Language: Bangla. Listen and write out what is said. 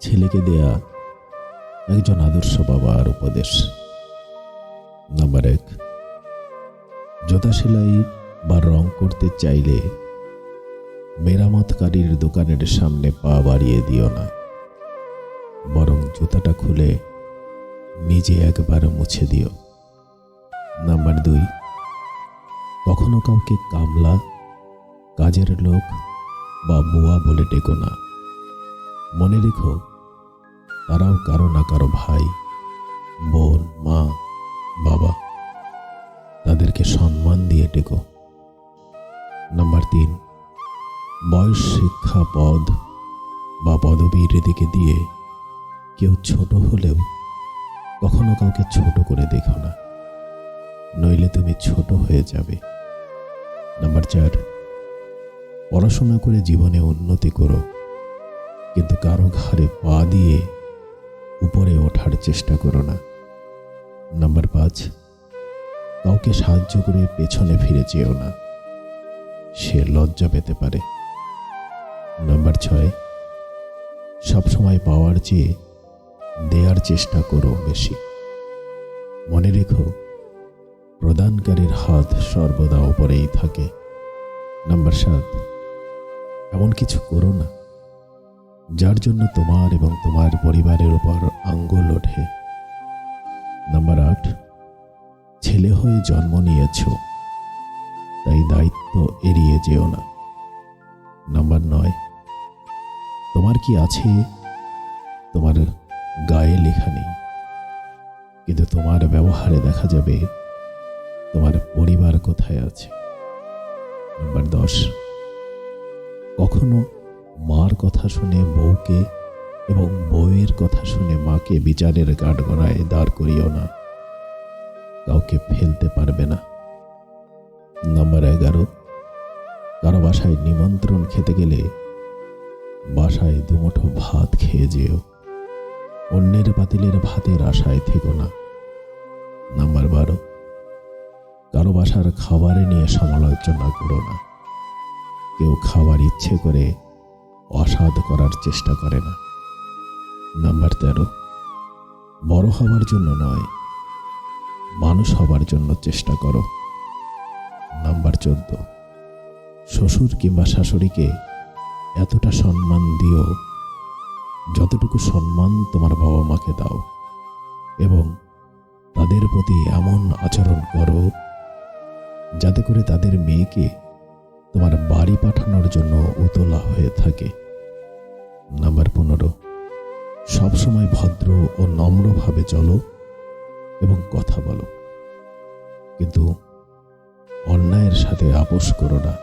ছেলেকে দেয়া একজন আদর্শ বাবার উপদেশ। নাম্বার এক জোতা সেলাই বা রং করতে চাইলে মেরামতকারীর দোকানের সামনে পা বাড়িয়ে দিও না। বরং জুতাটা খুলে নিজে একবার মুছে দিও। নাম্বার দুই, কখনো কাউকে কামলা, কাজের লোক বা বুয়া বলে ডেকো না। মনে রেখো, তারাও কারও না কারও ভাই, বোন, মা, বাবা। তাদেরকে সম্মান দিয়ে ডেকো। নাম্বার তিন, বয়স, শিক্ষা, পদ বা পদবীর দিকে দিয়ে কেউ ছোট হলেও কখনো কাউকে ছোট করে দেখো না, নইলে তুমি ছোট হয়ে যাবে। নাম্বার চার, পড়াশোনা করে জীবনে উন্নতি করো। কিন্তু কারও ঘাড়ে পা দিয়ে উপরে ওঠার চেষ্টা করো না। নাম্বার পাঁচ, কাউকে সাহায্য করে পেছনে ফিরে যেও না। সে লজ্জা পেতে পারে। নাম্বার ছয়, সবসময় পাওয়ার চেয়ে দেওয়ার চেষ্টা করো বেশি। মনে রেখো, প্রদানকারীর হাত সর্বদা উপরেই থাকে। নাম্বার সাত, এমন কিছু করো না। যার জন্য তোমার এবং তোমার পরিবারের উপর আঙ্গুল ওঠে। নাম্বার আট, ছেলে হয়ে জন্ম নিয়েছ, তাই দায়িত্ব এড়িয়ে যেও না। নাম্বার নয়, তোমার কি আছে? তোমার গায়ে লেখা নেই। কিন্তু তোমার ব্যবহারে দেখা যাবে তোমার পরিবার কোথায় আছে। নাম্বার দশ, কখনো কথা শুনে বউকে এবং বউয়ের কথা শুনে মাকে বিচারের কাঠগড়ায় দাঁড় করিও না। কাউকে ফেলতে পারবে না। নাম্বার এগারো। কারও বাসায় নিমন্ত্রণ খেতে গেলে বাসায় দুমুঠো ভাত খেয়ে যেও। অন্যের পাতিলের ভাতের আশায় থেকো না। নাম্বার বারো। কারও বাসার খাবারে নিয়ে সমালোচনা করো না। কেউ খাবার ইচ্ছে করে অসাধ করার চেষ্টা করে না। নাম্বার তেরো, বড় হবার জন্য নয়, মানুষ হবার জন্য চেষ্টা করো। নাম্বার চোদ্দ, শ্বশুর কিংবা শাশুড়িকে এতটা সম্মান দিও যতটুকু সম্মান তোমার বাবা মাকে দাও এবং তাদের প্রতি এমন আচরণ করো যাতে করে তাদের মেয়েকে তোমার বাড়ি পাঠানোর উতলা হয়ে থাকে। নাম্বার পনেরো সবসময় ভদ্র ও নম্রভাবে চলো এবং কথা বলো। কিন্তু অন্যায়ের সাথে আপোষ করো না।